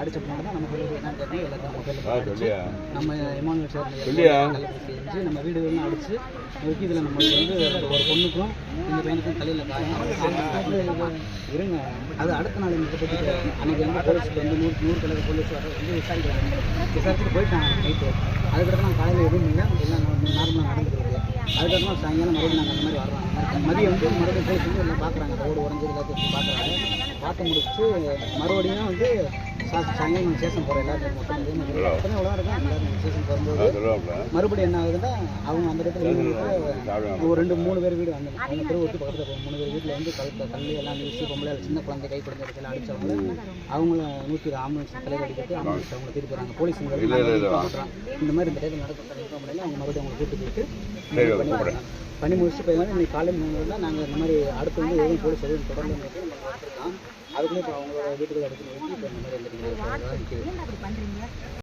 துடிக்கும் காப்பாற்ற துடிக்கும் அடிச்ச பொண்ணு தான் நம்ம என்னன்னு எல்லாத்தையும் எமானுவல் சொல்லியா? செஞ்சு நம்ம வீடு எல்லாம் அடிச்சு நோக்கி இதில் நம்ம வந்து ஒரு பொண்ணுக்கும் இந்த பையனுக்கும் தலையில் இருங்க. அது அடுத்த நாள் இந்த பற்றி அன்னைக்கு வந்து போலீஸ்க்கு வந்து நூறு நூறு கலர் போலீஸ் வர வந்து விசாரிக்கிறாங்க. விசாரிச்சுட்டு போயிட்டாங்க நைட்டு. அதுக்கப்புறம் நான் காலையில் எதுவும் இல்லை. எல்லாம் நார்மலாக நடந்துக்கிறது. அதுக்கப்புறம் சாயங்காலம் மறுபடியும் நாங்கள் அந்த மாதிரி வர்றோம். மதியம் வந்து மறுபடியும் போலீஸ் வந்து எல்லாம் பார்க்குறாங்க ரோடு உடஞ்சி எல்லாத்தையும் பார்க்குறாங்க பார்த்து முடிச்சுட்டு மறுபடியும் வந்து சாயங்காலம் எவ்வளோ இருக்கும் எல்லாரும் ஸ்டேஷன் போகும்போது மறுபடியும் என்ன ஆகுதுன்னா அவங்க அந்த இடத்துல ஒரு ரெண்டு மூணு பேர் வீடு அந்த அவங்க தெரு ஒட்டி பக்கத்தில் மூணு பேர் வீட்டில் வந்து கழுத்த கல் எல்லாம் வீசி பொம்பளை சின்ன குழந்தை கை குழந்தை இடத்துல அடிச்சவங்க அவங்கள நூற்றி ஆம்புலன்ஸ் தலையில் அடிக்கிறது ஆம்புலன்ஸ் அவங்க திருப்பி போகிறாங்க போலீஸ் இந்த மாதிரி இந்த டேட்டில் நடக்க கிடைக்க முடியல. அவங்க மறுபடியும் அவங்க கூட்டு போயிட்டு பண்ணி முடிச்சுட்டு போயிருந்தாலும் வந்து இன்னைக்கு காலையில் மூணு தான் நாங்கள் இந்த மாதிரி அடுத்து வந்து எதுவும் போலீஸ் எதுவும் தொடர்ந்து வந்துட்டு நம்ம அதுக்குள்ளே இப்போ அவங்களோட வீட்டுக்கு அடுத்து இப்போ இந்த மாதிரி